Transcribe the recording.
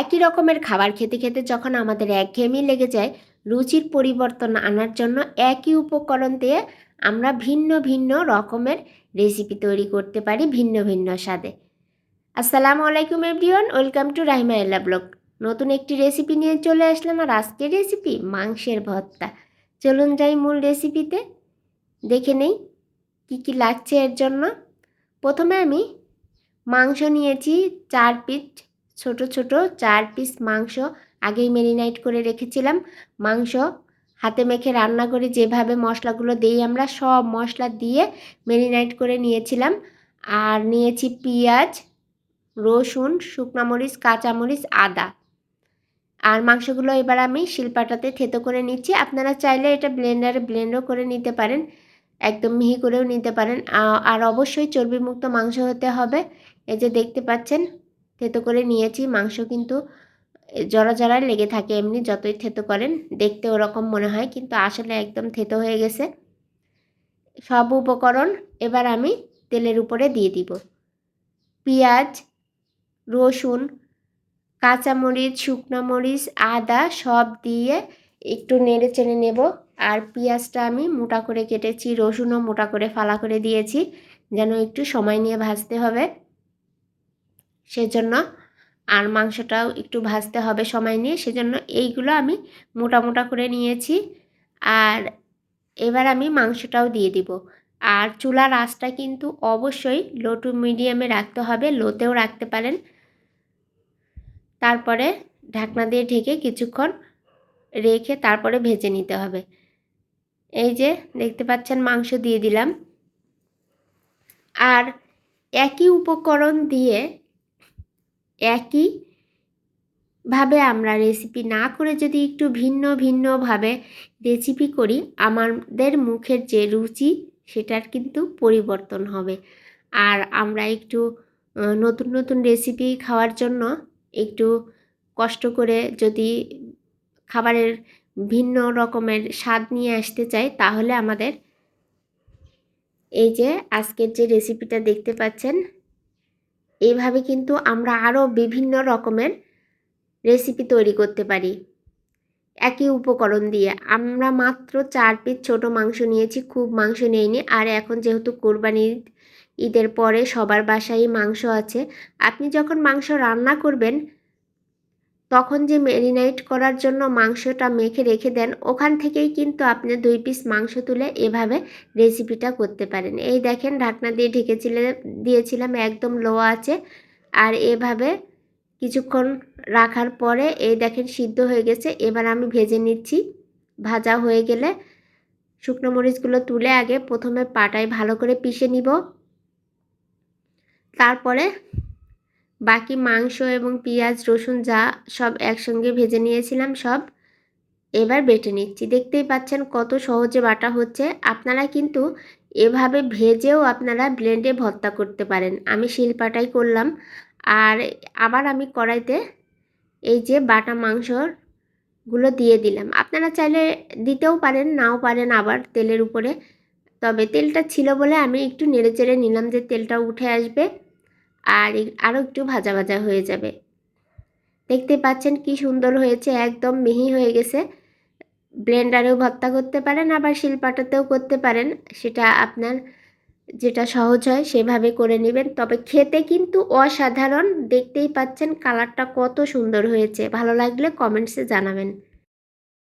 একই রকমের খাবার খেতে খেতে যখন আমাদের একঘেয়েমি লেগে যায়, রুচির পরিবর্তন আনার জন্য একই উপকরণ দিয়ে আমরা ভিন্ন ভিন্ন রকমের রেসিপি তৈরি করতে পারি ভিন্ন ভিন্ন স্বাদে। আসসালামু আলাইকুম everyone, welcome to Rahima Ella blog. নতুন একটি রেসিপি নিয়ে চলে আসলাম আর আজকের রেসিপি মাংসের ভর্তা। চলুন যাই মূল রেসিপিতে দেখে নেই কী কী লাগছে এর জন্য। প্রথমে আমি মাংস নিয়েছি চার পিস ছোট ছোট চার পিস মাংস আগেই মেরিনাইট করে রেখেছিলাম। মাংস হাতে মেখে রান্না করে যেভাবে মশলাগুলো দিই আমরা, সব মশলা দিয়ে মেরিনাইট করে নিয়েছিলাম। আর নিয়েছি পেঁয়াজ, রসুন, শুকনো মরিচ কাঁচামরিচ আদা। আর মাংসগুলো এবার আমি শিলপাটাতে থেতো করে নিচ্ছি। আপনারা চাইলে এটা ব্লেন্ডারে ব্লেন্ডও করে নিতে পারেন, একদম মিহি করেও নিতে পারেন। আর অবশ্যই চর্বিমুক্ত মাংস হতে হবে। এই যে দেখতে পাচ্ছেন থেতো করে নিয়েছি, মাংস কিন্তু জড়া জড়া লেগে থাকে এমনি, যতই থেতো করেন, দেখতে ওরকম মনে হয়, কিন্তু আসলে একদম থেতো হয়ে গেছে। সব উপকরণ এবার আমি তেলের উপরে দিয়ে দিব। পেঁয়াজ, রসুন, কাঁচামরিচ, শুকনো মরিচ, আদা সব দিয়ে একটু নেড়ে চেড়ে নেব। আর পেঁয়াজটা আমি মোটা করে কেটেছি, রসুনও মোটা করে ফালা করে দিয়েছি, যেন একটু সময় নিয়ে ভাজতে হবে। সেজন্য আর মাংসটাও একটু ভাজতে হবে সময় নিয়ে, সেজন্য এইগুলো আমি মোটা মোটা করে নিয়েছি। আর এবার আমি মাংসটাও দিয়ে দিব। আর চুলার আঁচটা কিন্তু অবশ্যই লো টু মিডিয়ামে রাখতে হবে, লোতেও রাখতে পারেন। তারপরে ঢাকনা দিয়ে ঢেকে কিছুক্ষণ রেখে তারপরে ভেজে নিতে হবে। এই যে দেখতে পাচ্ছেন মাংস দিয়ে দিলাম। আর একই উপকরণ দিয়ে একই ভাবে আমরা রেসিপি না করে যদি একটু ভিন্ন ভিন্নভাবে রেসিপি করি, আমাদের মুখের যে রুচি সেটার কিন্তু পরিবর্তন হবে। আর আমরা একটু নতুন নতুন রেসিপি খাওয়ার জন্য একটু কষ্ট করে যদি খাবারের ভিন্ন রকমের স্বাদ নিয়ে আসতে চাই, তাহলে আমাদের এই যে আজকের যে রেসিপিটা দেখতে পাচ্ছেন এইভাবে কিন্তু আমরা আরও বিভিন্ন রকমের রেসিপি তৈরি করতে পারি। একই উপকরণ দিয়ে। আমরা মাত্র চার পিস ছোটো মাংস নিয়েছি, খুব মাংস নিইনি। আর এখন যেহেতু কোরবানি ঈদের পরে সবার বাসায় মাংস আছে। আপনি যখন মাংস রান্না করবেন তখন যে ম্যারিনেট করার জন্য মাংসটা মেখে রেখে দেন, ওখান থেকেই কিন্তু আপনি দুই পিস মাংস তুলে এভাবে রেসিপিটা করতে পারেন। এই দেখেন ঢাকনা দিয়ে ঢেকেছিলে, দিয়েছিলাম, একদম লো আছে। আর এভাবে কিছুক্ষণ রাখার পরে এই দেখেন সিদ্ধ হয়ে গেছে। এবার আমি ভেজে নিচ্ছি। ভাজা হয়ে গেলে শুকনো মরিচগুলো তুলে আগে প্রথমে পাটায় ভালো করে পিষে নিব। তারপরে বাকি মাংস এবং পেঁয়াজ, রসুন যা সব একসঙ্গে ভেজে নিয়েছিলাম সব। এবার বেটে নিচ্ছি। দেখতেই পাচ্ছেন কত সহজে বাটা হচ্ছে। আপনারা কিন্তু এভাবে ভেজেও আপনারা ব্লেন্ডে ভর্তা করতে পারেন। আমি শিলপাটাই করলাম। আর আবার আমি কড়াইতে এই যে বাটা মাংসরগুলো দিয়ে দিলাম। আপনারা চাইলে দিতেও পারেন, নাও পারেন আবার তেলের উপরে। তবে তেলটা ছিল বলে আমি একটু নেড়ে চেড়ে নিলাম যে তেলটা উঠে আসবে। আর আরও একটু ভাজা ভাজা হয়ে যাবে। দেখতে পাচ্ছেন কি সুন্দর হয়েছে, একদম মিহি হয়ে গেছে। ব্লেন্ডারেও ভর্তা করতে পারেন, আবার শিলপাটাতেও করতে পারেন। সেটা আপনার যেটা সহজ হয় সেভাবে করে নেবেন। তবে খেতে কিন্তু অসাধারণ। দেখতেই পাচ্ছেন কালারটা কত সুন্দর হয়েছে। ভালো লাগলে কমেন্টসে জানাবেন।